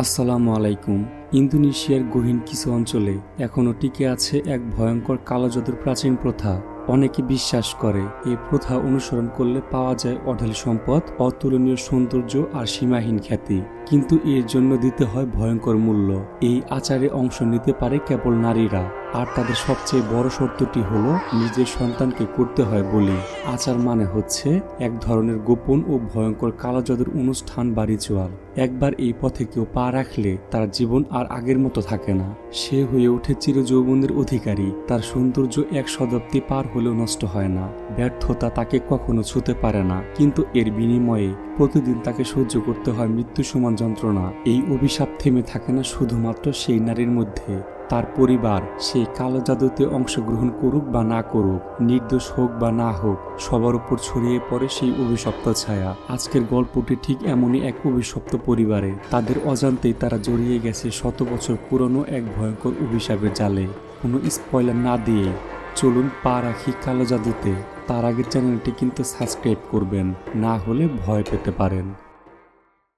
আসসালামু আলাইকুম। ইন্দোনেশিয়ার গহীন কিছু অঞ্চলে এখনও টিকে আছে এক ভয়ঙ্কর কালো জাদুর প্রাচীন প্রথা। অনেকে বিশ্বাস করে এই প্রথা অনুসরণ করলে পাওয়া যায় অঢেল সম্পদ, অতুলনীয় সৌন্দর্য আর সীমাহীন খ্যাতি। কিন্তু এর জন্য দিতে হয় ভয়ঙ্কর মূল্য। এই আচারে অংশ নিতে পারে কেবল নারীরা। আর তাদের সবচেয়ে বড় শর্তটি হলো নিজের সন্তানকে করতে হয় বলি। আচার মানে হচ্ছে এক ধরনের গোপন ও ভয়ঙ্কর কালো জাদুর অনুষ্ঠান বা রিচুয়াল একবার এই পথে কেউ পা রাখলে তার জীবন আর আগের মতো থাকে না। সে হয়ে ওঠে চিরযৌবনের অধিকারী। তার সৌন্দর্য এক শতাব্দী পার হলেও নষ্ট হয় না। ব্যর্থতা তাকে কখনো ছুতে পারে না। কিন্তু এর বিনিময়ে প্রতিদিন তাকে সহ্য করতে হয় মৃত্যু সমান যন্ত্রণা। এই অভিশাপ থেমে থাকে না শুধুমাত্র সেই নারীর মধ্যে। তার পরিবার সেই কালো জাদুতে অংশগ্রহণ করুক বা না করুক, নির্দোষ হোক বা না হোক, সবার উপর ছড়িয়ে পড়ে সেই অভিশপ্ত ছায়া। আজকের গল্পটি ঠিক এমনই এক অভিশপ্ত পরিবারে। তাদের অজান্তেই তারা জড়িয়ে গেছে শত বছর পুরনো এক ভয়ঙ্কর অভিশাপের জালে। কোনো স্পয়লার না দিয়ে চলুন পা রাখি কালো জাদুতে। তার আগের চ্যানেলটি কিন্তু সাবস্ক্রাইব করবেন, না হলে ভয় পেতে পারেন।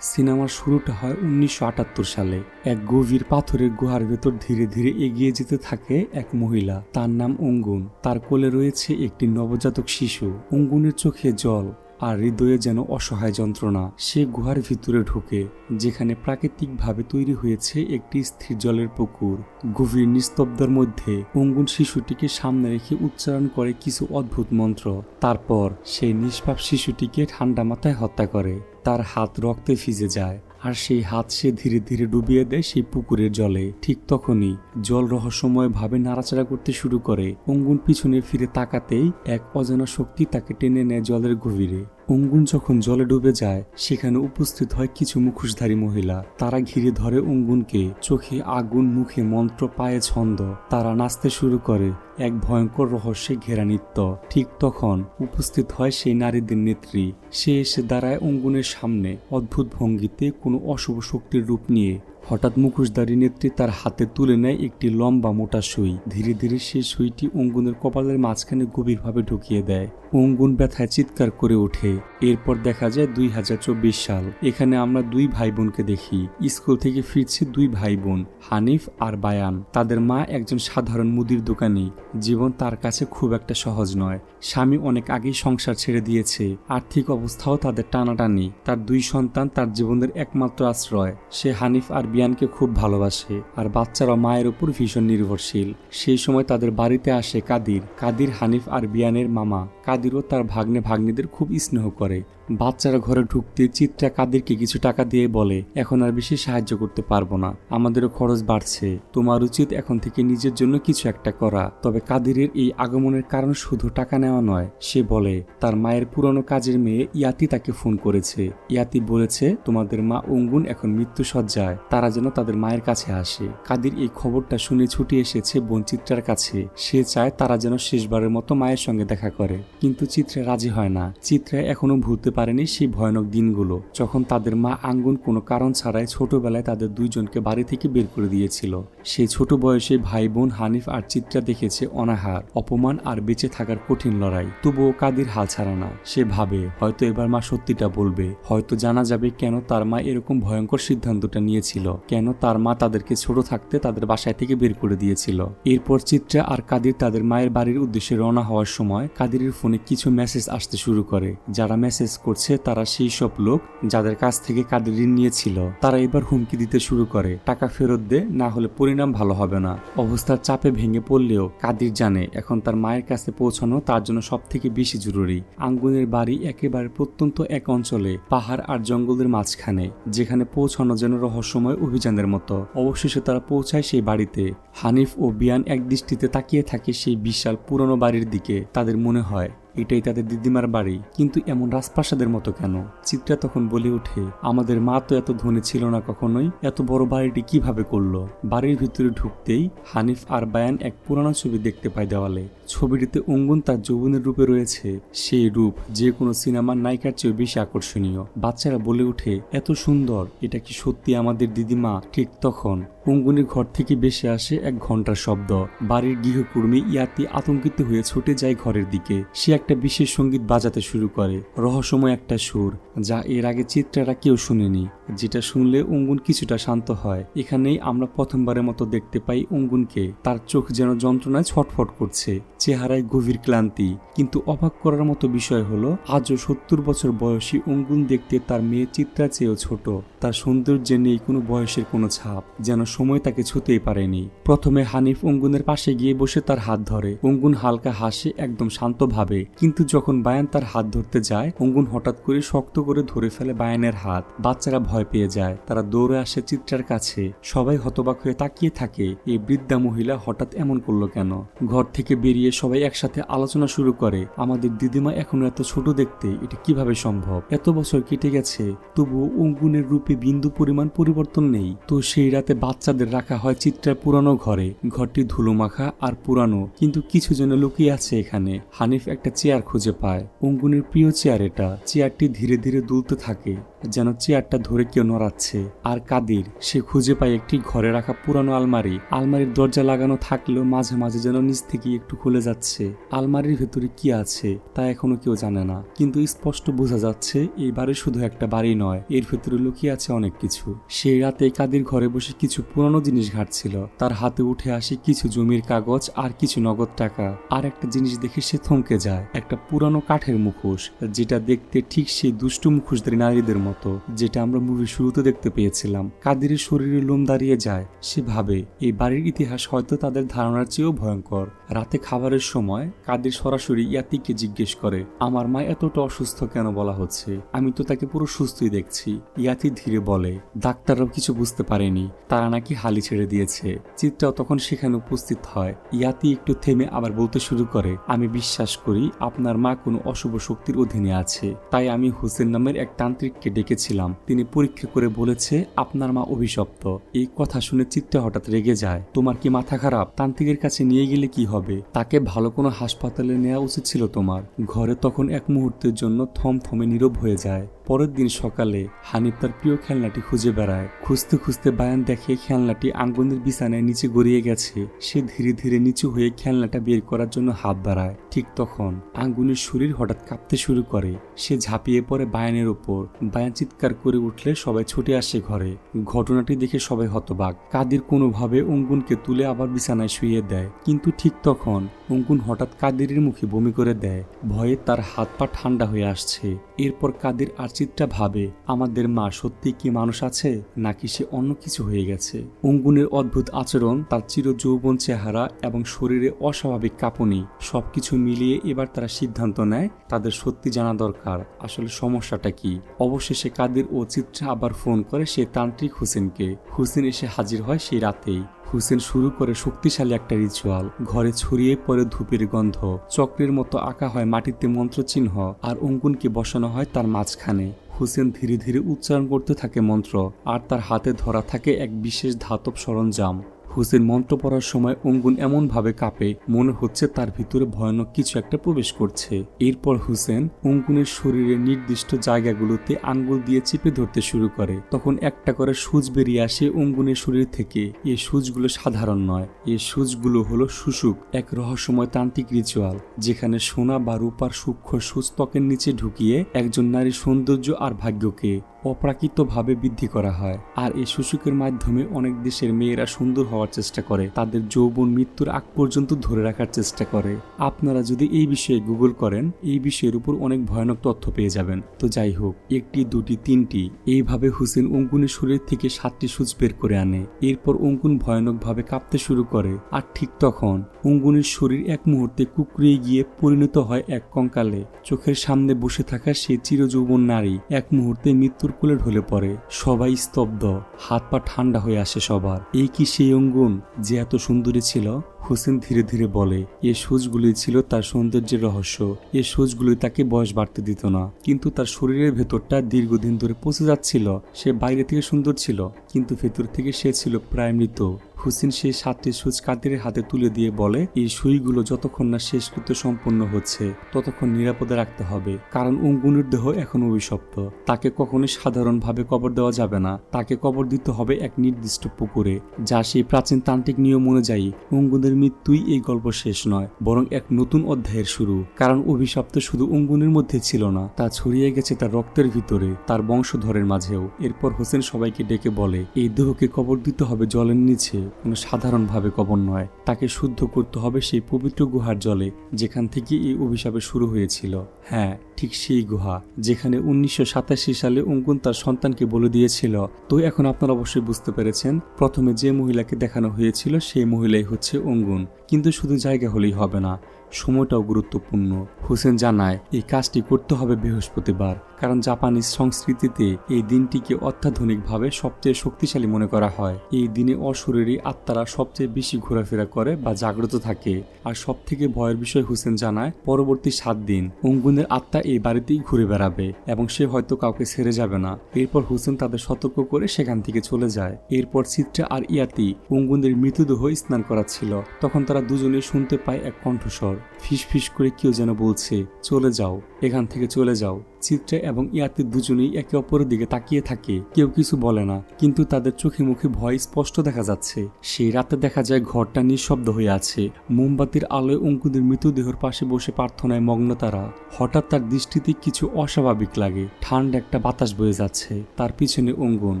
সিনেমার শুরুটা হয় উনিশশো আটাত্তর সালে। এক গভীর পাথরের গুহার ভেতর ধীরে ধীরে এগিয়ে যেতে থাকে এক মহিলা। তার নাম অঙ্গুন। তার কোলে রয়েছে একটি নবজাতক শিশু। অঙ্গুনের চোখে জল আর হৃদয়ে যেন অসহায় যন্ত্রণা। সে গুহার ভিতরে ঢুকে, যেখানে প্রাকৃতিকভাবে তৈরি হয়েছে একটি স্থির জলের পুকুর। গভীর নিস্তব্ধের মধ্যে অঙ্গুন শিশুটিকে সামনে রেখে উচ্চারণ করে কিছু অদ্ভুত মন্ত্র। তারপর সেই নিষ্পাপ শিশুটিকে ঠান্ডা মাথায় হত্যা করে। তার হাত রক্তে ভিজে যায়, আর সেই হাত সে ধীরে ধীরে ডুবিয়ে দেয় সেই পুকুরের জলে। ঠিক তখনই জল রহস্যময় ভাবে নাড়াচাড়া করতে শুরু করে। অঙ্গুন পিছনে ফিরে তাকাতেই এক অজানা শক্তি তাকে টেনে নেয় জলের গভীরে। অঙ্গুন যখন জলে ডুবে যায়, সেখানে উপস্থিত হয় কিছু মুখোশধারী মহিলা। তারা ঘিরে ধরে অঙ্গুনকে চোখে আগুন, মুখে মন্ত্র, পায়ে ছন্দ। তারা নাচতে শুরু করে। এক ভয়ঙ্কর রহস্যে ঘেরা নৃত্য। ঠিক তখন উপস্থিত হয় সেই নারীদের নেত্রী। সে এসে দাঁড়ায় অঙ্গুনের সামনে। অদ্ভুত ভঙ্গিতে কোনো অশুভ শক্তির রূপ নিয়ে। হঠাৎ মুখোশধারী নেত্রী তার হাতে তুলে নেয় একটি লম্বা মোটা সুই। ধীরে ধীরে সেই সুইটি অঙ্গুনের কপালের মাঝখানে গভীরভাবে ঢুকিয়ে দেয়। অঙ্গুন ব্যথায় চিৎকার করে ওঠে। এরপর দেখা যায় দুই হাজার চব্বিশ সাল। এখানে আমরা দুই ভাই বোনকে দেখি। স্কুল থেকে ফিরছে দুই ভাই বোন হানিফ আর বায়ান। তাদের মা একজন সাধারণ মুদির দোকানি। জীবন তার কাছে খুব একটা সহজ নয়। স্বামী অনেক আগেই সংসার ছেড়ে দিয়েছে। আর্থিক অবস্থাও তাদের টানাটানি। তার দুই সন্তান তার জীবনের একমাত্র আশ্রয়। সে হানিফ আর বিয়ানকে খুব ভালোবাসে আর বাচ্চারা মায়ের উপর ভীষণ নির্ভরশীল। সেই সময় তাদের বাড়িতে আসে কাদির। কাদির, হানিফ আর বিয়ানের মামা। কাদিরও তার ভাগ্নে ভাগ্নিদের খুব স্নেহ করে। everybody. বাচ্চারা ঘরে ঢুকতে চিত্রা কাদেরকে কিছু টাকা দিয়ে বলে, এখন আর বেশি সাহায্য করতে পারব না। আমাদেরও খরচ বাড়ছে। তোমার উচিত এখন থেকে নিজের জন্য কিছু একটা করা। তবে কাদিরের এই আগমনের কারণ শুধু টাকা নেওয়া নয়। সে বলে, তার মায়ের পুরনো কাজের মেয়ে ইয়াতি তাকে ফোন করেছে। ইয়াতি বলেছে, তোমাদের মা অঙ্গুন এখন মৃত্যু সজ্জায় তারা যেন তাদের মায়ের কাছে আসে। কাদির এই খবরটা শুনে ছুটে এসেছে বোন চিত্রার কাছে। সে চায় তারা যেন শেষবারের মতো মায়ের সঙ্গে দেখা করে। কিন্তু চিত্রা রাজি হয় না। চিত্রা এখনও ভুলতে পারেনি সেই ভয়ানক দিনগুলো, যখন তাদের মা আঙ্গুন কোনো কারণ ছাড়াই ছোটবেলায় তাদের দুইজনকে বাড়ি থেকে বের করে দিয়েছিল। সেই ছোট বয়সে ভাই বোন হানিফ আর চিত্রা দেখেছে অনাহার, অপমান আর বেঁচে থাকার কঠিন লড়াই। তবুও কাদির হাল ছাড়া না। সে ভাবে, হয়তো এবার মা সত্যিটা বলবে। হয়তো জানা যাবে কেন তার মা এরকম ভয়ঙ্কর সিদ্ধান্তটা নিয়েছিল। কেন তার মা তাদেরকে ছোট থাকতে তাদের বাসায় থেকে বের করে দিয়েছিল? এরপর চিত্রা আর কাদির তাদের মায়ের বাড়ির উদ্দেশ্যে রওনা হওয়ার সময় কাদিরের ফোনে কিছু মেসেজ আসতে শুরু করে, যারা মেসেজ করছে তারা সেই সব লোক যাদের কাছ থেকে কাদের ঋণ নিয়েছিল। তারা এবার হুমকি দিতে শুরু করে। টাকা ফেরত দে, না হলে পরিণাম ভালো হবে না। অবস্থার চাপে ভেঙে পড়লেও কাদির জানে এখন তার মায়ের কাছে পৌঁছানো তার জন্য সব থেকে বেশি জরুরি। আঙ্গুনের বাড়ি একেবারে প্রত্যন্ত এক অঞ্চলে, পাহাড় আর জঙ্গলের মাঝখানে, যেখানে পৌঁছানো যেন রহস্যময় অভিযানের মতো। অবশেষে তারা পৌঁছায় সেই বাড়িতে। হানিফ ও বিয়ান এক দৃষ্টিতে তাকিয়ে থাকে সেই বিশাল পুরনো বাড়ির দিকে। তাদের মনে হয় এটাই তাদের দিদিমার বাড়ি। কিন্তু এমন রাজপ্রাসাদের মতো কেন? চিত্রা তখন বলে ওঠে, আমাদের মা তো এত ধনী ছিল না কখনোই, এত বড় বাড়িটি কীভাবে করল? বাড়ির ভিতরে ঢুকতেই হানিফ আর বায়ান এক পুরানো ছবি দেখতে পায় দেওয়ালে। ছবিটিতে অঙ্গন তার যৌবনের রূপে রয়েছে। সেই রূপ যে কোনো সিনেমার নায়িকার চেয়ে বেশি আকর্ষণীয়। বাচ্চারা বলে ওঠে, এত সুন্দর, এটা কি সত্যি আমাদের দিদিমা? ঠিক তখন অঙ্গুনের ঘর থেকে বেশি আসে এক ঘণ্টার শব্দ। বাড়ির গৃহকর্মী ইয়াতি আতঙ্কিত হয়ে ছুটে যায় ঘরের দিকে। সে এক একটা বিশেষ সংগীত বাজাতে শুরু করে। রহস্যময় একটা সুর, যা এর আগে চিত্রারা কেউ শুনেনি, যেটা শুনলে অঙ্গুন কিছুটা শান্ত হয়। এখানেই আমরা প্রথমবারের মতো দেখতে পাই অঙ্গুনকে। তার চোখ যেন যন্ত্রণায় ছটফট করছে, চেহারায় গভীর ক্লান্তি। কিন্তু অবাক করার মতো বিষয় হলো, আজও সত্তর বছর বয়সী অঙ্গুন দেখতে তার মেয়ে চিত্রা চেয়েও ছোট। তার সৌন্দর্যে নেই কোনো বয়সের কোনো ছাপ, যেন সময় তাকে ছুতেই পারেনি। প্রথমে হানিফ অঙ্গুনের পাশে গিয়ে বসে তার হাত ধরে। অঙ্গুন হালকা হাসে, একদম শান্তভাবে। কিন্তু যখন বায়ান তার হাত ধরতে যায়, অঙ্গুন হঠাৎ করে শক্ত করে ধরে ফেলে বায়ানের হাত। বাচ্চারা ভয় পেয়ে যায়। তারা দৌড়ে আসে চিত্রার কাছে। সবাই হতবাক হয়ে তাকিয়ে থাকে, এই বৃদ্ধা মহিলা হঠাৎ এমন করল কেন? ঘর থেকে বেরিয়ে সবাই একসাথে আলোচনা শুরু করে, আমাদের দিদিমা এখনও এত ছোট দেখতে, এটা কীভাবে সম্ভব? এত বছর কেটে গেছে, তবুও অঙ্গুনের রূপে বিন্দু পরিমাণ পরিবর্তন নেই। তো সেই রাতে বাচ্চাদের রাখা হয় চিত্রার পুরানো ঘরে। ঘরটি ধুলো মাখা আর পুরানো, কিন্তু কিছু যেন লুকিয়ে আছে এখানে। হানিফ একটা চেয়ার খুঁজে পায়। অঙ্গুনের প্রিয় চেয়ার এটা। চেয়ারটি ধীরে ধীরে দুলতে থাকে। যেন চেয়ারটা ধরে কেউ নড়াচ্ছে। আর কাদির, সে খুঁজে পায় একটি ঘরে রাখা পুরানো আলমারি। আলমারির দরজা লাগানো থাকলেও মাঝে মাঝে যেন নিচ থেকে একটু খুলে যাচ্ছে। আলমারির ভেতরে কি আছে, তা এখনও কেউ জানে না। কিন্তু স্পষ্ট বোঝা যাচ্ছে, এই বাড়ি শুধু একটা বাড়ি নয়, এর ভেতরে লুকিয়ে আছে অনেক কিছু। সেই রাতে কাদির ঘরে বসে কিছু পুরানো জিনিস ঘাটছিল। তার হাতে উঠে আসে কিছু জমির কাগজ আর কিছু নগদ টাকা। আর একটা জিনিস দেখে সে থমকে যায়, একটা পুরানো কাঠের মুখোশ, যেটা দেখতে ঠিক সেই দুষ্টু মুখোশধারী নারীদের মতো। যেটা আমরা মুভির শুরুতে দেখতে পেয়েছিলাম। কাদিরের শরীরে লোম দাঁড়িয়ে যায় সে ভাবে এই বাড়ির ইতিহাস হয়তো তাদের ধারণার চেয়েও ভয়ঙ্কর। রাতে খাবারের সময় কাদির সরাসরি ইয়াতিকে জিজ্ঞেস করে, আমার মা এতটা অসুস্থ কেন? বলা হচ্ছে। আমি তো তাকে পুরো সুস্থই দেখছি। ইয়াতি ধীরে বলে, ডাক্তাররাও কিছু বুঝতে পারেনি। তারা নাকি হালি ছেড়ে দিয়েছে। চিত্রাও তখন সেখানে উপস্থিত হয়। ইয়াতি একটু থেমে আবার বলতে শুরু করে, আমি বিশ্বাস করি আপনার মা কোনো অশুভ শক্তির অধীনে আছে। তাই আমি হোসেন নামের এক তান্ত্রিককে ডেকেছিলাম তিনি পরীক্ষা করে বলেছে, আপনার মা অভিশপ্ত। এই কথা শুনে চিত্তে হঠাৎ রেগে যায়। তোমার কি মাথা খারাপ? তান্ত্রিকের কাছে নিয়ে গেলে কি হবে? তাকে ভালো কোনো হাসপাতালে নেওয়া উচিত ছিল তোমার। ঘরে তখন এক মুহূর্তের জন্য থম থমে নীরব হয়ে যায়। পরের দিন সকালে হানিফ তার প্রিয় খেলনাটি খুঁজে বেড়ায়। খুঁজতে খুঁজতে বায়ান দেখে খেলনাটি আঙ্গনের বিছানায় নিচে গড়িয়ে গেছে। সে ধীরে ধীরে নিচু হয়ে খেলনাটা বের করার জন্য হাত বাড়ায়। ঠিক তখন আঙ্গুনের শরীর হঠাৎ কাঁপতে শুরু করে। সে ঝাঁপিয়ে পড়ে বায়ানের ওপর। বায়ান চিৎকার করে উঠলে সবাই ছুটে আসে ঘরে। ঘটনাটি দেখে সবাই হতবাক। কাদির কোনোভাবে অঙ্গুনকে তুলে আবার বিছানায় শুয়ে দেয়। কিন্তু ঠিক তখন অঙ্কুন হঠাৎ কাদিরের মুখে বমি করে দেয়। ভয়ে তার হাত পা ঠান্ডা হয়ে আসছে। এরপর কাদির আর চিত্রা ভাবে, আমাদের মা সত্যি কি মানুষ আছে, নাকি সে অন্য কিছু হয়ে গেছে? অঙ্গুনের অদ্ভুত আচরণ, তার চির যৌবন চেহারা এবং শরীরে অস্বাভাবিক কাঁপুনি, সবকিছু মিলিয়ে এবার তারা সিদ্ধান্ত নেয়, তাদের সত্যি জানা দরকার, আসলে সমস্যাটা কি? অবশেষে কাদের ও চিত্রা আবার ফোন করে সে তান্ত্রিক হোসেনকে। হোসেন এসে হাজির হয় সেই রাতেই। হুসেন শুরু করে শক্তিশালী একটা রিচুয়াল ঘরে ছড়িয়ে পড়ে ধূপের গন্ধ। চক্রের মতো আঁকা হয় মাটিতে মন্ত্রচিহ্ন আর অঙ্কুনকে বসানো হয় তার মাঝখানে। হুসেন ধীরে ধীরে উচ্চারণ করতে থাকে মন্ত্র, আর তার হাতে ধরা থাকে এক বিশেষ ধাতব সরঞ্জাম। হুসেন মন্ত্র পড়ার সময় অঙ্গুন এমনভাবে কাঁপে, মনে হচ্ছে তার ভিতরে ভয়ানক কিছু একটা প্রবেশ করছে। এরপর হুসেন অঙ্গুনের শরীরের নির্দিষ্ট জায়গাগুলোতে আঙ্গুল দিয়ে চেপে ধরতে শুরু করে। তখন একটা করে সুচ বেরিয়ে আসে অঙ্গুনের শরীর থেকে। এই সুচগুলো সাধারণ নয় এই সুচগুলো হলো শুশুক এক রহস্যময় তান্ত্রিক রিচুয়াল যেখানে সোনা বা রূপার সূক্ষ্ম সুচ ত্বকের নিচে ঢুকিয়ে একজন নারীর সৌন্দর্য আর ভাগ্যকে। অপ্রাকৃতভাবে বৃদ্ধি করা হয়। আর এই শুশুকের মাধ্যমে অনেক দেশের মেয়েরা সুন্দর হওয়ার চেষ্টা করে। তাদের যৌবন মৃত্যুর আগ পর্যন্ত ধরে রাখার চেষ্টা করে। আপনারা যদি এই বিষয়ে গুগল করেন, এই বিষয়ের উপর অনেক ভয়ানক তথ্য পেয়ে যাবেন। তো যাই হোক, একটি, দুটি, তিনটি, এইভাবে হুসেন অঙ্কুনের শরীর থেকে সাতটি সুচ বের করে আনে। এরপর অঙ্কুন ভয়ানকভাবে কাঁপতে শুরু করে। আর ঠিক তখন অঙ্কুনের শরীর এক মুহূর্তে কুকড়িয়ে গিয়ে পরিণত হয় এক কঙ্কালে। চোখের সামনে বসে থাকা সেই চিরযৌবন নারী এক মুহূর্তে মৃত্যুর কোলে ঢলে পড়ে সবাই স্তব্ধ, হাত পা ঠান্ডা হয়ে আসে সবার। এই কি সেই অঙ্গুন যে এত সুন্দরী ছিল? হোসেন ধীরে ধীরে বলে, এ সুচগুলি ছিল তার সৌন্দর্যের রহস্য। এ সুচগুলি তাকে বয়স বাড়তে দিত না। কিন্তু তার শরীরের ভেতরটা দীর্ঘদিন ধরে পচে যাচ্ছিল। সে বাইরে থেকে সুন্দর ছিল। কিন্তু ভেতর থেকে সে ছিল প্রায় মৃত। হুসেন সেই সাতটি সুচ হাতে তুলে দিয়ে বলে, এই সুইগুলো যতক্ষণ না শেষকৃত্য সম্পন্ন হচ্ছে, ততক্ষণ নিরাপদে রাখতে হবে। কারণ অঙ্গুনের দেহ এখন অভিশপ্ত তাকে কখনোই সাধারণভাবে কবর দেওয়া যাবে না। তাকে কবর দিতে হবে এক নির্দিষ্ট পুকুরে, যা সেই প্রাচীন তান্ত্রিক নিয়ম অনুযায়ী অঙ্গুনের মৃত্যুই এই গল্প শেষ নয়, বরং এক নতুন অধ্যায়ের শুরু। কারণ অভিশপ্ত শুধু অঙ্গুনের মধ্যে ছিল না, তা ছড়িয়ে গেছে তার রক্তের ভিতরে, তার বংশধরের মাঝেও। এরপর হোসেন সবাইকে ডেকে বলে, এই দেহকে কবর দিতে হবে জলের নিচে। সাধারণভাবে কবর নয়। তাকে শুদ্ধ করতে হবে সেই পবিত্র গুহার জলে, যেখান থেকে এই অভিশাপে শুরু হয়েছিল। হ্যাঁ ঠিক সেই গুহা, যেখানে উনিশশো সাতাশি সালে অঙ্কুন তার সন্তানকে বলে দিয়েছিল। তো এখন আপনারা অবশ্যই বুঝতে পেরেছেন, প্রথমে যে মহিলাকে দেখানো হয়েছিল সেই মহিলাই হচ্ছে অঙ্গুন কিন্তু শুধু জায়গা হলেই হবে না। সময়টাও গুরুত্বপূর্ণ। হোসেন জানায়, এই কাজটি করতে হবে বৃহস্পতিবার, কারণ জাপানিজ সংস্কৃতিতে এই দিনটিকে অত্যাধুনিকভাবে সবচেয়ে শক্তিশালী মনে করা হয়। এই দিনে অশরীরী আত্মারা সবচেয়ে বেশি ঘোরাফেরা করে বা জাগ্রত থাকে। আর সব থেকে ভয়ের বিষয় হোসেন জানায়, পরবর্তী সাত দিন অঙ্গুনের আত্মা এই বাড়িতেই ঘুরে বেড়াবে এবং সে হয়তো কাউকে ছেড়ে যাবে না। এরপর হোসেন তাদের সতর্ক করে সেখান থেকে চলে যায়। এরপর চিত্রা আর ইয়াতি অঙ্গুনের মৃতদেহ স্নান করাচ্ছিল। তখন তারা দুজনে শুনতে পায় এক কণ্ঠস্বর। ফিস ফিস করে কেউ যেন বলছে চলে যাও। এখান থেকে চলে যাও। চিত্রা এবং ইয়াতি দুজনেই একে অপরের দিকে তাকিয়ে থাকে। কেউ কিছু বলে না, কিন্তু তাদের চোখে মুখে ভয় স্পষ্ট দেখা যাচ্ছে। সেই রাতে দেখা যায় ঘরটা নিঃশব্দ হয়ে আছে। মোমবাতির আলোয় অঙ্কুদের মৃতদেহর পাশে বসে প্রার্থনায় মগ্ন তারা। হঠাৎ তার দৃষ্টিতে কিছু অস্বাভাবিক লাগে। ঠান্ডা একটা বাতাস বয়ে যাচ্ছে। তার পিছনে অঙ্গন।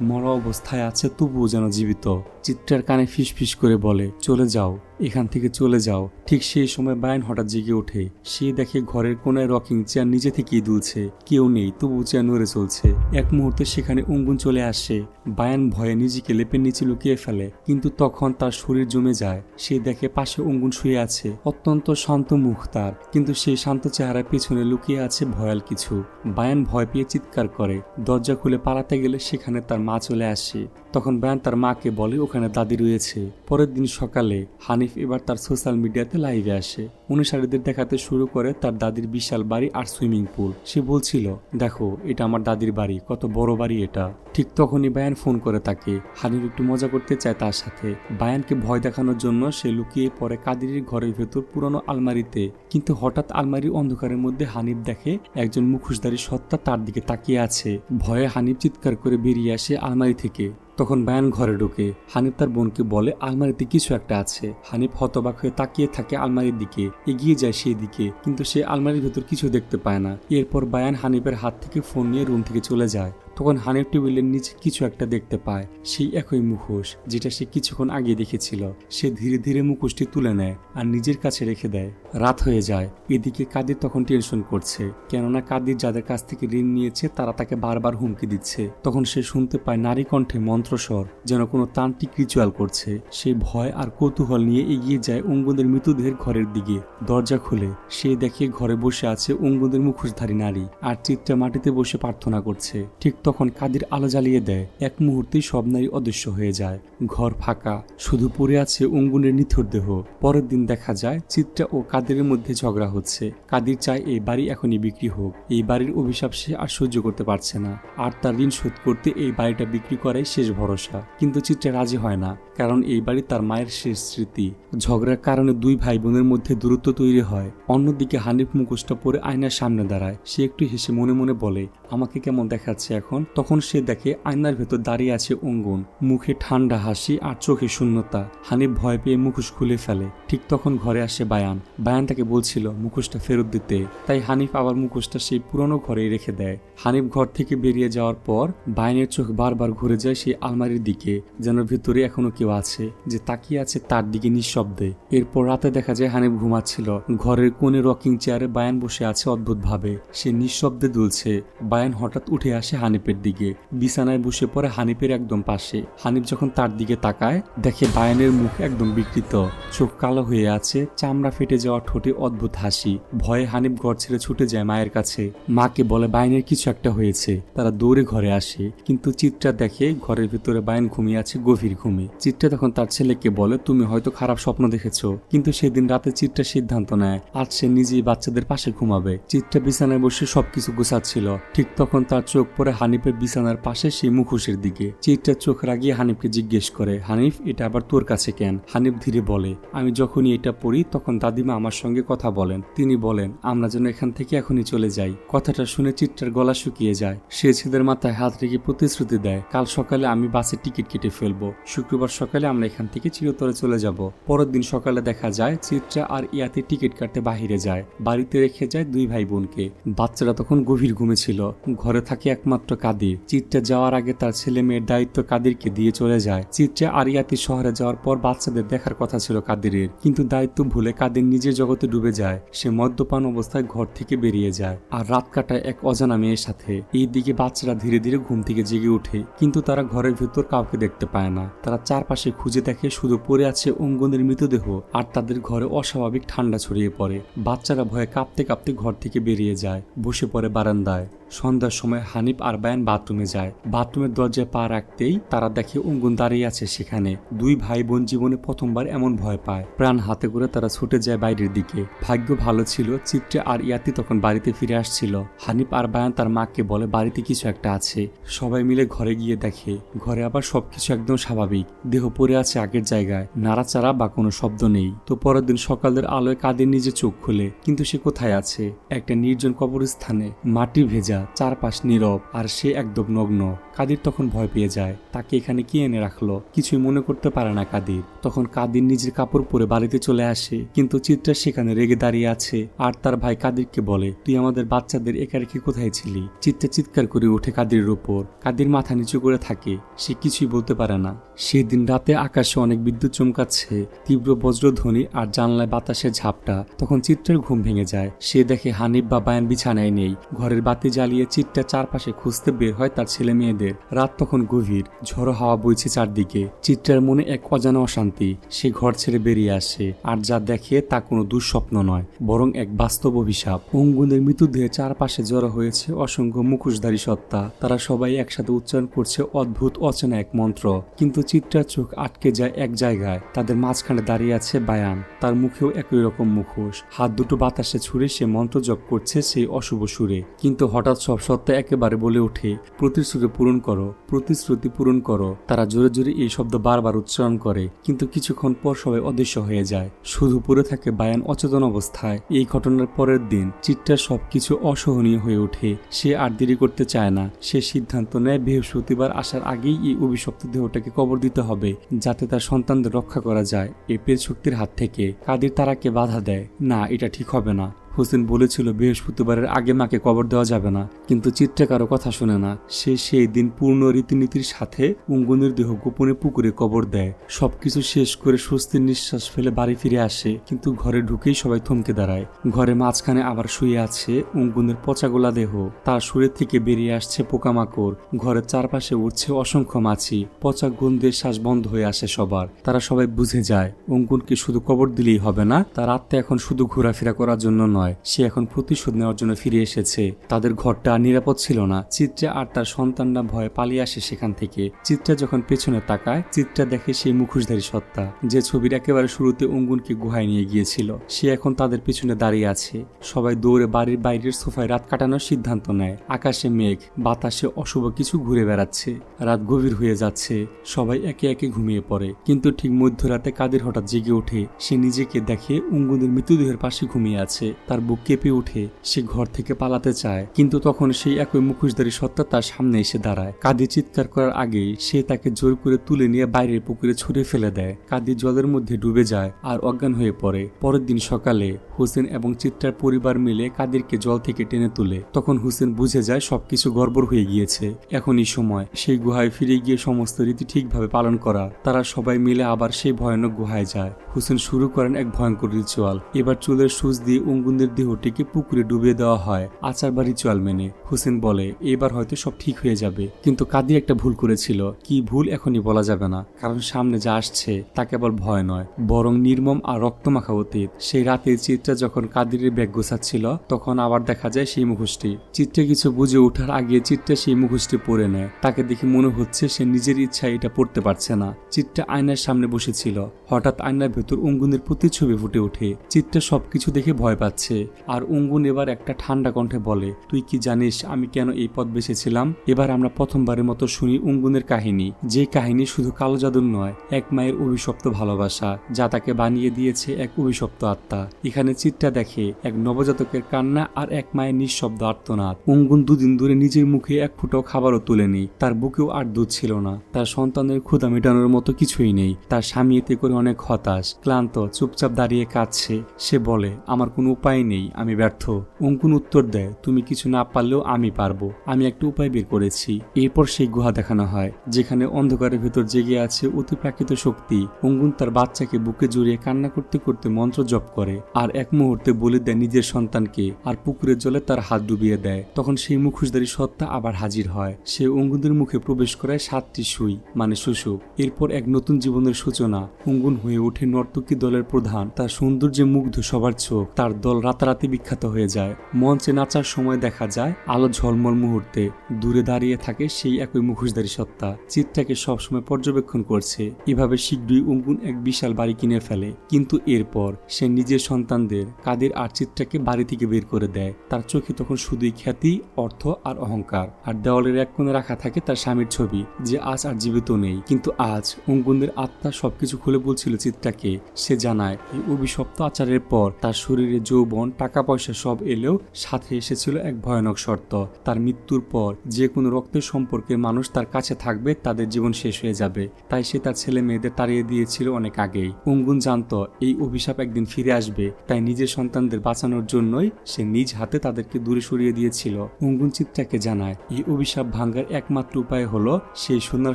মরা অবস্থায় আছে, তবুও যেন জীবিত। চিত্রার কানে ফিস ফিস করে বলে, চলে যাও। এখান থেকে চলে যাও। ঠিক সেই সময় বায়ন হঠাৎ জেগে ওঠে। সে দেখে ঘরের কোনায় রকিং চেয়ার নিজে থেকেই দুলছে। কেউ নেই তবু চেয়ার নড়ে চলছে। এক মুহূর্তে সেখানে অঙ্গুন চলে আসে। বায়ান ভয়ে নিজেকে লেপের নিচে লুকিয়ে ফেলে। কিন্তু তখন তার শরীর জমে যায়। সে দেখে পাশে অঙ্গুন শুয়ে আছে। অত্যন্ত শান্ত মুখ তার। কিন্তু সেই শান্ত চেহারার পেছনে লুকিয়ে আছে ভয়াল কিছু। বায়ান ভয় পেয়ে চিৎকার করে। দরজা খুলে পালাতে গেলে সেখানে তার মা চলে আসে। তখন বায়ান তার মাকে বলে, ওখানে দাদি রয়েছে। পরের দিন সকালে হানিফ এবার তার সোশ্যাল মিডিয়াতে লাইভে আসে। অনুসারীদের দেখাতে শুরু করে তার দাদির বিশাল বাড়ি আর সুইমিং পুল। সে বলছিল, দেখো, এটা আমার দাদির বাড়ি, কত বড় বাড়ি এটা। ঠিক তখনই বায়ান ফোন করে তাকে। হানিফ একটু মজা করতে চায় তার সাথে। বায়ানকে ভয় দেখানোর জন্য সে লুকিয়ে পড়ে কাদিরের ঘরের ভেতর পুরনো আলমারিতে। কিন্তু হঠাৎ আলমারির অন্ধকারের মধ্যে হানিফ দেখে একজন মুখোশধারী সত্তা তার দিকে তাকিয়ে আছে। ভয়ে হানিফ চিৎকার করে বেরিয়ে আসে আলমারি থেকে। তখন বায়ান ঘরে ঢুকে হানিফ তার বোনকে বলে, আলমারিতে কিছু একটা আছে। হানিফ হতবাক হয়ে তাকিয়ে থাকে আলমারির দিকে। এগিয়ে যায় সেই দিকে, কিন্তু সে আলমারির ভেতর কিছু দেখতে পায় না। এরপর বায়ান হানিফের হাত থেকে ফোন নিয়ে রুম থেকে চলে যায়। তখন হানিফ টেবিলের নিচে কিছু একটা দেখতে পায়। সেই একই মুখোশ যেটা সে কিছুক্ষণ আগে দেখেছিল। সে ধীরে ধীরে মুখোশটি তুলে নেয় আর নিজের কাছে রেখে দেয়। রাত হয়ে যায়। এদিকে কাদির তখন টেনশন করছে। কেননা কাদির যাদের কাছ থেকে ঋণ নিয়েছে, তারা তাকে বারবার হুমকি দিচ্ছে। তখন সে শুনতে পায় নারী কণ্ঠে মন্ত্রস্বর, যেন কোনো তান্ত্রিক রিচুয়াল করছে। সে ভয় আর কৌতূহল নিয়ে এগিয়ে যায় অঙ্গুদের মৃতদেহের ঘরের দিকে। দরজা খুলে। সে দেখে ঘরে বসে আছে অঙ্গুদের মুখোশধারী নারী। আর চিত্রা মাটিতে বসে প্রার্থনা করছে। ঠিক তখন কাদির আলো জ্বালিয়ে দেয়? এক মুহূর্তেই সব নারী অদৃশ্য হয়ে যায়। ঘর ফাঁকা, শুধু পড়ে আছে অঙ্গুনের নিথর দেহ। পরের দিন দেখা যায়, চিত্রা ও কাদিরের মধ্যে ঝগড়া হচ্ছে। কাদির চায় এই বাড়ি এখনই বিক্রি হোক। এই বাড়ির অভিশাপ সে আর সহ্য করতে পারছে না। আর তার ঋণ শোধ করতে এই বাড়িটা বিক্রি করাই শেষ ভরসা। কিন্তু চিত্রা রাজি হয় না, কারণ এই বাড়ি তার মায়ের শেষ স্মৃতি। ঝগড়ার কারণে দুই ভাই বোনের মধ্যে দূরত্ব তৈরি হয়। অন্যদিকে হানিফ মুখোশটা পরে আয়নার সামনে দাঁড়ায়। সে একটু হেসে মনে মনে বলে, আমাকে কেমন দেখাচ্ছে এখন? তখন সে দেখে আয়নার ভেতর দাঁড়িয়ে আছে অঙ্গন। মুখে ঠান্ডা হাসি আর চোখে শূন্যতা। হানিফ ভয় পেয়ে মুখোশ খুলে ফেলে। ঠিক তখন ঘরে আসে বায়ান। বায়ান তাকে বলছিল, মুখোশটা ফেরত দিতে। তাই হানিফ আবার মুখোশটা সেই পুরনো ঘরেই রেখে দেয়। হানিফ ঘর থেকে বেরিয়ে যাওয়ার পর, বায়ানের চোখ বারবার ঘুরে যায় সেই আলমারির দিকে, যেন ভেতরে এখনও কেউ আছে, যে তাকিয়ে আছে তার দিকে নিঃশব্দে। এরপর রাতে দেখা যায় হানিফ ঘুমাচ্ছিল। ঘরের কোণে রকিং চেয়ারে বায়ান বসে আছে অদ্ভুত ভাবে সে নিঃশব্দে দুলছে। বায়ান হঠাৎ উঠে আসে হানিফের দিকে। বিছানায় বসে পড়ে হানিফের একদম পাশে। হানিফ যখন তার দিকে তাকায়, দেখে বায়ানের মুখ একদম বিকৃত। চোখ কালো হয়ে আছে, চামড়া ফেটে যাওয়া ঠোঁটে অদ্ভুত হাসি। ভয়ে হানিফ ঘর ছেড়ে ছুটে যায় মায়ের কাছে। মাকে বলে, বায়নের কিছু একটা হয়েছে। তারা দৌড়ে ঘরে আসে। কিন্তু চিত্রা দেখে ঘরের ভিতরে বায়ন ঘুমিয়ে আছে গভীর ঘুমে। চিত্রা তখন তার ছেলেকে বলে, তুমি হয়তো খারাপ স্বপ্ন দেখেছ। কিন্তু সেদিন রাতে চিত্রা সিদ্ধান্ত নেয়, আজ সে নিজেই বাচ্চাদের পাশে ঘুমাবে। চিত্রা বিছানায় বসে সবকিছু গুছাচ্ছিল। ঠিক তখন তার চোখ পরে হানিফের বিছানার পাশে সেই মুখোশের দিকে। চিত্রা চোখ রাগিয়ে হানিফকে জিজ্ঞেস করে, হানিফ, এটা আবার তোর কাছে কেন? হানিফ ধীরে বলে, আমি যখনই এটা পড়ি, তখন দাদিমা আমার সঙ্গে কথা বলেন। তিনি বলেন, আমরা যেন এখান থেকে এখনই চলে যাই। কথাটা শুনে চিত্রার গলা শুকিয়ে যায়। সে ছেলের মাথায় হাত রেখে প্রতিশ্রুতি দেয়, কাল সকালে আমি বাসের টিকিট কেটে ফেলব। শুক্রবার সকালে আমরা এখান থেকে চিরতরে চলে যাব। পরের দিন সকালে দেখা যায় চিত্রা আর ইয়াতে টিকিট কাটতে বাহিরে যায়। বাড়িতে রেখে যায় দুই ভাই বোনকে। বাচ্চারা তখন গভীর ঘুমে ছিল। ঘরে থাকে একমাত্র কাদির। চিত্রা যাওয়ার আগে তার ছেলে মেয়ের দায়িত্ব কাদিরকে দিয়ে চলে যায়। চিত্রা আরিয়াতি শহরে যাওয়ার পর বাচ্চাদের দেখার কথা ছিল কাদিরের। কিন্তু দায়িত্ব ভুলে কাদির নিজের জগতে ডুবে যায়। সে মদ্যপান অবস্থায় ঘর থেকে বেরিয়ে যায় আর রাত কাটায় এক অজানা মেয়ের সাথে। এই দিকে বাচ্চারা ধীরে ধীরে ঘুম থেকে জেগে ওঠে, কিন্তু তারা ঘরের ভেতর কাউকে দেখতে পায় না। তারা চারপাশে খুঁজে দেখে শুধু পড়ে আছে অঙ্গনের মৃতদেহ আর তাদের ঘরে অস্বাভাবিক ঠান্ডা ছড়িয়ে পড়ে। বাচ্চারা ভয়ে কাঁপতে কাঁপতে ঘর থেকে বেরিয়ে যায়, বসে পড়ে বারান্দায়। সন্ধ্যার সময় হানিফ আর বায়ান বাথরুমে যায়। বাথরুমের দরজায় পা রাখতেই তারা দেখে অঙ্গুন দাঁড়িয়ে আছে সেখানে। দুই ভাই বোন জীবনে প্রথমবার এমন ভয় পায়। প্রাণ হাতে করে তারা ছুটে যায় বাইরের দিকে। ভাগ্য ভালো ছিল, চিত্রে আর ইয়াতি তখন বাড়িতে ফিরে আসছিল। হানিফ আর বায়ান তার মাকে বলে, বাড়িতে কিছু একটা আছে। সবাই মিলে ঘরে গিয়ে দেখে, ঘরে আবার সবকিছু একদম স্বাভাবিক। দেহ পড়ে আছে আগের জায়গায়। নাড়াচাড়া বা কোনো শব্দ নেই। তো পরের দিন সকালের আলোয় কাদের নিজে চোখ খুলে? কিন্তু সে কোথায় আছে? একটা নির্জন কবরস্থানে মাটি ভেজা। চারপাশ নীরব আর সে একদম নগ্ন। কাদির তখন ভয় পেয়ে যায়, তাকে এখানে কি এনে রাখল? কিছুই মনে করতে পারে না কাদির। তখন কাদির নিজের কাপড় পরে বাড়িতে চলে আসে, কিন্তু চিত্রা সেখানে রেগে দাঁড়িয়ে আছে আর তার ভাই কাদিরকে বলে, তুই আমাদের বাচ্চাদের একা রেখে কোথায় ছিলি? চিত্রা চিৎকার করে ওঠে কাদিরের উপর। কাদির মাথা নিচু করে থাকে, সে কিছুই বলতে পারে না। সেদিন রাতে আকাশে অনেক বিদ্যুৎ চমকাচ্ছে, তীব্র বজ্রধ্বনি আর জানলায় বাতাসের ঝাপটা। তখন চিত্রের ঘুম ভেঙে যায়। সে দেখে হানিফ বা বায়ান বিছানায় নেই। ঘরের বাতি জ্বালিয়ে চিত্রা চারপাশে খুঁজতে বের হয় তার ছেলে মেয়েদের রাত তখন গভীর, ঝড়ো হাওয়া বইছে চারদিকে। চিত্রার মনে এক অজানা অশান্তি, সে ঘর ছেড়ে বেরিয়ে আসে। আর যা দেখে তা কোনো দুঃস্বপ্ন নয়, বরং এক বাস্তব অভিশাপ। অঙ্গুনের মৃতদেহে চারপাশে জড়ো হয়েছে অসংখ্য মুখোশধারী সত্তা। তারা সবাই একসাথে উচ্চারণ করছে অদ্ভুত, অচেনা এক মন্ত্র। কিন্তু চিত্রার চোখ আটকে যায় এক জায়গায়। তাদের মাঝখানে দাঁড়িয়ে আছে বায়ান। তার মুখেও একই রকম মুখোশ। হাত দুটো বাতাসে ছুঁড়ে সে মন্ত্র জপ করছে সেই অশুভ সুরে। কিন্তু হঠাৎ সব সত্তা একেবারে বলে ওঠে প্রতিশ্রুতি পূরণ করো, প্রতিশ্রুতি পূরণ করো। তারা জোরে জোরে এই শব্দ বারবার উচ্চারণ করে, কিন্তু কিছুক্ষণ পর সবাই অদৃশ্য হয়ে যায়। শুধু পড়ে থাকে বায়ান অচেতন অবস্থায়। এই ঘটনার পরের দিন চিত্রার সবকিছু অসহনীয় হয়ে ওঠে। সে আর দেরি করতে চায় না। সে সিদ্ধান্ত নেয় বৃহস্পতিবার আসার আগেই এই অভিশপ্ত দেহটাকে কবর দিতে হবে, যাতে তার সন্তানদের রক্ষা করা যায়। এই পেট শক্তির হাত থেকে কাদের তারাকে বাধা দেয়? না, এটা ঠিক হবে না। হোসেন বলেছিল, বৃহস্পতিবারের আগে মাকে কবর দেওয়া যাবে না, কিন্তু চিত্রে কারও কথা শুনে না। সে সেই দিন পূর্ণ রীতিনীতির সাথে উঙ্গনের দেহ গোপনে পুকুরে কবর দেয়। সবকিছু শেষ করে স্বস্তির নিঃশ্বাস ফেলে বাড়ি ফিরে আসে, কিন্তু ঘরে ঢুকেই সবাই থমকে দাঁড়ায়। ঘরে মাঝখানে আবার শুয়ে আছে উঙ্গুনের পচাগোলা দেহ। তার শরীর থেকে বেরিয়ে আসছে পোকামাকড়। ঘরের চারপাশে উঠছে অসংখ্য মাছি। পচা গন্ধের শ্বাস বন্ধ হয়ে আসে সবার। তারা সবাই বুঝে যায় অঙ্কুনকে শুধু কবর দিলেই হবে না, তার আত্মা এখন শুধু ঘোরাফেরা করার জন্য নয়। সে এখন প্রতিশোধ নেওয়ার জন্য ফিরে এসেছে। তাদের ঘরটা নিরাপদ ছিল না। চিত্রা আর তার সন্তানরা ভয়ে পালিয়ে আসে সেখান থেকে। চিত্রা যখন পেছনে তাকায়, চিত্রা দেখে সেই মুখোশধারী সত্তা, যে ছবির একেবারে শুরুতে অঙ্গুনকে গুহায় নিয়ে গিয়েছিল। সে এখন তাদের পিছনে দাঁড়িয়ে আছে। সবাই দৌড়ে বাড়ির বাইরের সোফায় রাত কাটানোর সিদ্ধান্ত নেয়। আকাশে মেঘ, বাতাসে অশুভ কিছু ঘুরে বেড়াচ্ছে। রাত গভীর হয়ে যাচ্ছে। সবাই একে একে ঘুমিয়ে পড়ে। কিন্তু ঠিক মধ্যরাতে কাদের হঠাৎ জেগে ওঠে, সে নিজেকে দেখে উঙ্গুনের মৃতদেহের পাশে ঘুমিয়ে আছে। তার বুক কেঁপে ওঠে সে ঘর থেকে পালাতে চায়। কিন্তু তখন সেই একই মুখোশধারী সত্তা তার সামনে এসে দাঁড়ায়। কাদি চিৎকার করার আগেই সে তাকে জোর করে তুলে নিয়ে বাইরের পুকুরে ছুঁড়ে ফেলে দেয়। কাদি জলের মধ্যে ডুবে যায় আর অজ্ঞান হয়ে পড়ে। পরের দিন সকালে হোসেন এবং চিত্রার পরিবার মিলে কাদিরকে জল থেকে টেনে তুলে। তখন হোসেন বুঝে যায় সবকিছু গড়বড় হয়ে গিয়েছে। এখনই সময়। সেই গুহায় ফিরে গিয়ে সমস্ত রীতি ঠিকভাবে পালন করা। তারা সবাই মিলে আবার সেই ভয়ানক গুহায় যায়। হোসেন শুরু করেন এক ভয়ঙ্কর রিচুয়াল এবার চুলের সুচ দিয়ে উঙ্গুনদের দেহটিকে পুকুরে ডুবিয়ে দেওয়া হয়, আচার বা রিচুয়াল মেনে। হোসেন বলে, এবার হয়তো সব ঠিক হয়ে যাবে। কিন্তু কাদি একটা ভুল করেছিল। কি ভুল এখনই বলা যাবে না, কারণ সামনে যা আসছে তা কেবল ভয় নয়। বরং নির্মম আর রক্তমাখা অতীত। সেই রাতে চিত্রা যখন কাদিরের ব্যাগ গোছাচ্ছিল, তখন আবার দেখা যায় সেই মুখোশটি। চিত্রে কিছু বুঝে ওঠার আগে চিত্রা সেই মুখোশটি পরে নেয়। তাকে দেখে মনে হচ্ছে সে নিজের ইচ্ছায় এটা পড়তে পারছে না। চিত্রা আয়নার সামনে বসেছিল। হঠাৎ আয়নার ভেতর অঙ্গুনের প্রতিচ্ছবি ফুটে ওঠে। চিত্রা সবকিছু দেখে ভয় পাচ্ছে। যাচ্ছে আর উঙ্গুন এবার একটা ঠান্ডা কণ্ঠে বলে, তুই কি জানিস আমি কেন এই পথ বেছেছিলাম? এবার আমরা প্রথমবারের মতো শুনি উঙ্গুনের কাহিনী। যে কাহিনী শুধু কালো জাদুর নয়, এক মায়ের অভিশপ্ত ভালোবাসা, যা তাকে বানিয়ে দিয়েছে এক অভিশপ্ত আত্মা। এখানে চিত্রা দেখে এক নবজাতকের কান্না আর এক মায়ের নিঃশব্দ আর্তনাদ। উঙ্গুন দুদিন ধরে নিজের মুখে এক ফুটো খাবারও তুলেনি তার বুকেও আর দুধ ছিল না। তার সন্তানের ক্ষুধা মেটানোর মতো কিছুই নেই, তার স্বামী এতে করে অনেক হতাশ, ক্লান্ত, চুপচাপ দাঁড়িয়ে কাঁদছে। সে বলে, আমার কোনো উপায় নেই, আমি ব্যর্থ। অঙ্কুন উত্তর দেয়, তুমি কিছু না পারলেও আমি পারব। আমি একটা উপায় বের করেছি। এরপর সেই গুহা দেখানো হয়, যেখানে অন্ধকারের ভেতর জেগে আছে অতি প্রাকৃত শক্তি। অঙ্গুন তার বাচ্চাকে বুকে জড়িয়ে কান্না করতে করতে মন্ত্র জপ করে, আর এক মুহূর্তে বলে দেয় নিজের সন্তানকে, আর পুকুরের জলে তার হাত ডুবিয়ে দেয়। তখন সেই মুখোশধারী সত্তা আবার হাজির হয়। সে অঙ্গুনের মুখে প্রবেশ করায় সাতটি সুই মানে শুশুক এরপর এক নতুন জীবনের সূচনা। অঙ্গুন হয়ে ওঠে নর্তকী দলের প্রধান, তার সৌন্দর্যে মুগ্ধ সবার চোখ, তার দল রাতারাতি বিখ্যাত হয়ে যায়। মঞ্চে নাচার সময় দেখা যায়, আলো ঝলমল মুহূর্তে দূরে দাঁড়িয়ে থাকে সেই একই মুখোশধারী সত্তা। চিত্রাকে সবসময় পর্যবেক্ষণ করছে। এভাবে শীঘ্রই অঙ্গুন এক বিশাল বাড়ি কিনে ফেলে। কিন্তু এরপর সে নিজের সন্তানদের কাদের আর চিত্রাকে বাড়ি থেকে বের করে দেয়। তার চোখে তখন শুধুই খ্যাতি, অর্থ আর অহংকার। আর দেওয়ালের এক কোণে রাখা থাকে তার স্বামীর ছবি, যে আজ আর জীবিত নেই। কিন্তু আজ অঙ্গুনের আত্মা সবকিছু খুলে বলছিল চিত্রাকে সে জানায়, এই অভিশপ্ত আচারের পর তার শরীরে যৌবন টাকা পয়সা সব এলেও সাথে এসেছিল এক ভয়ানক শর্ত। তার মৃত্যুর পর যে কোনো রক্তের সম্পর্কের মানুষ তার কাছে থাকবে, তাদের জীবন শেষ হয়ে যাবে। তাই সে তার ছেলে মেয়েদের তাড়িয়ে দিয়েছিল অনেক আগেই। অঙ্গুন জানত, এই অভিশাপ একদিন ফিরে আসবে, তাই নিজের সন্তানদের বাঁচানোর জন্যই সে নিজ হাতে তাদেরকে দূরে সরিয়ে দিয়েছিল। অঙ্গুন চিত্রাকে জানায়, এই অভিশাপ ভাঙ্গার একমাত্র উপায় হলো সেই সোনার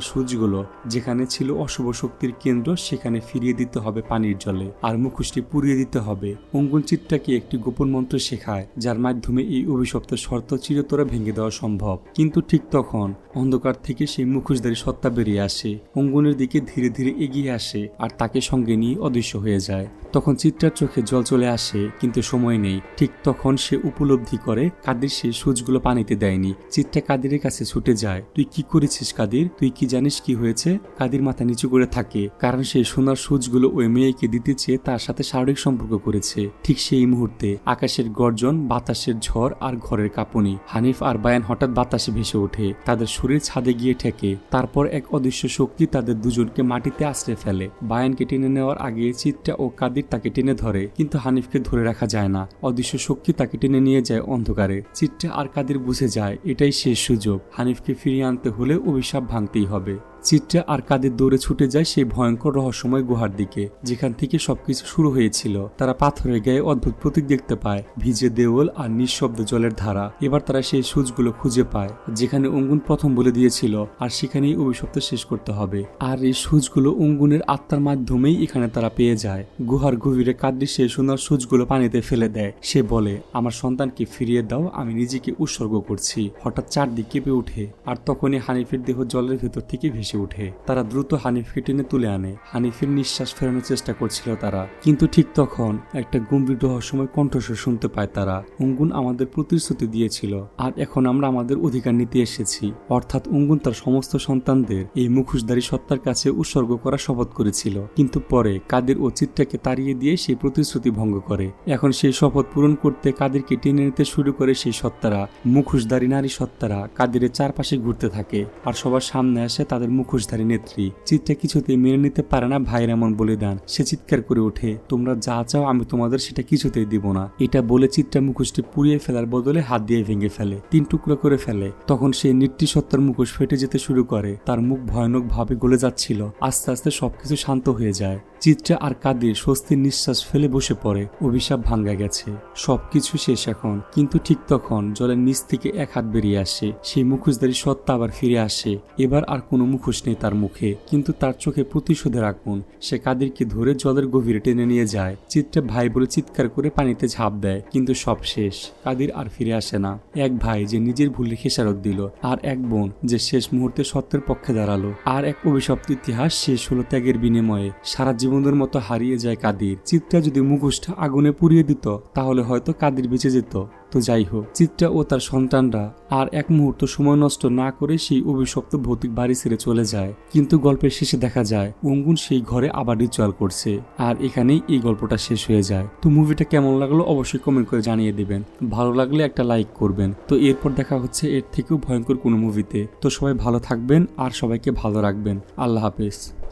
সূচগুলো, যেখানে ছিল অশুভ শক্তির কেন্দ্র, সেখানে ফিরিয়ে দিতে হবে পানির জলে, আর মুখোশটি পুড়িয়ে দিতে হবে। অঙ্গুন চিত্রাকে একটি গোপন মন্ত্র শেখায়, যার মাধ্যমে এই অভিশপ্ত শর্ত চিরতরে ভেঙে দেওয়া সম্ভব। কিন্তু ঠিক তখন অন্ধকার থেকে সেই মুখোশধারী সত্তা বেরিয়ে আসে, অঙ্গনের দিকে ধীরে ধীরে এগিয়ে আসে আর তাকে সঙ্গে নিয়ে অদৃশ্য হয়ে যায়। তখন চিত্রার চোখে জল চলে আসে, কিন্তু সময় নেই। ঠিক তখন সে উপলব্ধি করে, কাদের সে সুচগুলো পানিতে দেয়নি? চিত্রা কাদিরের কাছে ছুটে যায়। তুই কি করেছিস কাদির? তুই কি জানিস কি হয়েছে? কাদির মাথা নিচু করে থাকে, কারণ সে সোনার সুচগুলো ওই মেয়েকে দিতে চেয়ে তার সাথে শারীরিক সম্পর্ক করেছে। ঠিক সেই মুহূর্তে আকাশের গর্জন, বাতাসের ঝড় আর ঘরের কাঁপুনি। হানিফ আর বায়ান হঠাৎ বাতাসে ভেসে ওঠে। তাদের শরীর ছাদে গিয়ে ঠেকে। তারপর এক অদৃশ্য শক্তি তাদের দুজনকে মাটিতে আশ্রে ফেলে। বায়ানকে টেনে নেওয়ার আগে চিত্রা ও কাদির তাকে টেনে ধরে, কিন্তু হানিফকে ধরে রাখা যায় না। অদৃশ্য শক্তি তাকে টেনে নিয়ে যায় অন্ধকারে। চিত্রা আর কাদির বুঝে যায়, এটাই শেষ সুযোগ। হানিফকে ফিরিয়ে আনতে হলে অভিশাপ ভাঙতেই হবে। চিত্রা আর কাদের দৌড়ে ছুটে যায় সেই ভয়ঙ্কর রহস্যময় গুহার দিকে, যেখান থেকে সবকিছু শুরু হয়েছিল। তারা পাথরের গায়ে অদ্ভুত প্রতীক দেখতে পায়, ভিজে দেওয়াল আর নিঃশব্দ জলের ধারা। এবার তারা সেই সুচগুলো খুঁজে পায়, যেখানে অঙ্গুন প্রথম বলে দিয়েছিল, আর সেখানেই অভিশপ্ত শেষ করতে হবে। আর এই সুচগুলো অঙ্গুনের আত্মার মাধ্যমেই এখানে তারা পেয়ে যায়। গুহার গভীরে কাদ্রি সে সোনার সুচগুলো পানিতে ফেলে দেয়। সে বলে, আমার সন্তানকে ফিরিয়ে দাও, আমি নিজেকে উৎসর্গ করছি। হঠাৎ চারদিক কেঁপে ওঠে, আর তখনই হানিফের দেহ জলের ভেতর থেকে ভেসে উঠে তারা দ্রুত হানিফকে টেনে তুলে আনে। হানিফের নিঃশ্বাস ফেরানোর চেষ্টা করছিল তারা। কিন্তু ঠিক তখন একটা গম্ভীর রহস্যময় কণ্ঠস্বর শুনতে পায় তারা। অঙ্গুন আমাদের প্রতিশ্রুতি দিয়েছিল, আর এখন আমরা আমাদের অধিকার নিতে এসেছি। অর্থাৎ অঙ্গুন তার সমস্ত সন্তানদের এই মুখোশধারী সত্তার কাছে উৎসর্গ করা শপথ করেছিল। কিন্তু পরে কাদের ও চিত্রাকে তাড়িয়ে দিয়ে সেই প্রতিশ্রুতি ভঙ্গ করে। এখন সেই শপথ পূরণ করতে কাদেরকে টেনে নিতে শুরু করে সেই সত্তারা। মুখোশধারী নারী সত্তারা কাদেরের চারপাশে ঘুরতে থাকে, আর সবার সামনে আসে তাদের মুখোশধারী নেত্রী। চিত্রা কিছুতেই মেনে নিতে পারে না ভাইয়ের এমন বলিদান। সে চিৎকার করে ওঠে, তোমরা যা চাও আমি তোমাদের সেটা কিছুতেই দিব না। এটা বলে চিত্রা মুখোশটি পুড়িয়ে ফেলার বদলে হাত দিয়ে ভেঙে ফেলে, তিন টুকরো করে ফেলে। তখন সে নেত্রী সত্তার মুখোশ ফেটে যেতে শুরু করে। তার মুখ ভয়ানক ভাবে গলে যাচ্ছিল। আস্তে আস্তে সবকিছু শান্ত হয়ে যায়। চিত্রা আর কাদির স্বস্তির নিঃশ্বাস ফেলে বসে পড়ে। অভিশাপ ভাঙ্গা গেছে। সবকিছু শেষ এখন। কিন্তু ঠিক তখন জলের নিচ থেকে এক হাত বেরিয়ে আসে। সেই মুখোশধারী সত্তা আবার ফিরে আসে। এবার আর কোনো মুখোশ নেই তার মুখে, কিন্তু তার চোখে প্রতিশোধের আগুন সে কাদিরকে ধরে জলের গভীরে টেনে নিয়ে যায়। চিত্রা ভাই বলে চিৎকার করে পানিতে ঝাঁপ দেয়, কিন্তু সব শেষ। কাদির আর ফিরে আসে না। এক ভাই যে নিজের ভুলে খেসারত দিল, আর এক বোন যে শেষ মুহূর্তে সত্যের পক্ষে দাঁড়াল। আর এক অভিশপ্ত ইতিহাস শেষ হলো ত্যাগের বিনিময়ে। সারা জীবনের মতো হারিয়ে যায় কাদির। চিত্রা যদি মুখোশটা আগুনে পুড়িয়ে দিত, তাহলে হয়তো কাদির বেঁচে যেত। তো যাই হোক, চিত্রা ও তার সন্তানরা আর এক মুহূর্ত সময় নষ্ট না করে সেই অভিশপ্ত ভৌতিক বাড়ি ছেড়ে চলে যায়। কিন্তু গল্পের শেষে দেখা যায়, অঙ্গুন সেই ঘরে আবার রিচুয়াল করছে আর এখানেই এই গল্পটা শেষ হয়ে যায়। তো মুভিটা কেমন লাগল অবশ্যই কমেন্ট করে জানিয়ে দেবেন। ভালো লাগলে একটা লাইক করবেন। তো এরপর দেখা হচ্ছে এর থেকেও ভয়ঙ্কর কোনো মুভিতে। তো সবাই ভালো থাকবেন আর সবাইকে ভালো রাখবেন। আল্লাহ হাফেজ।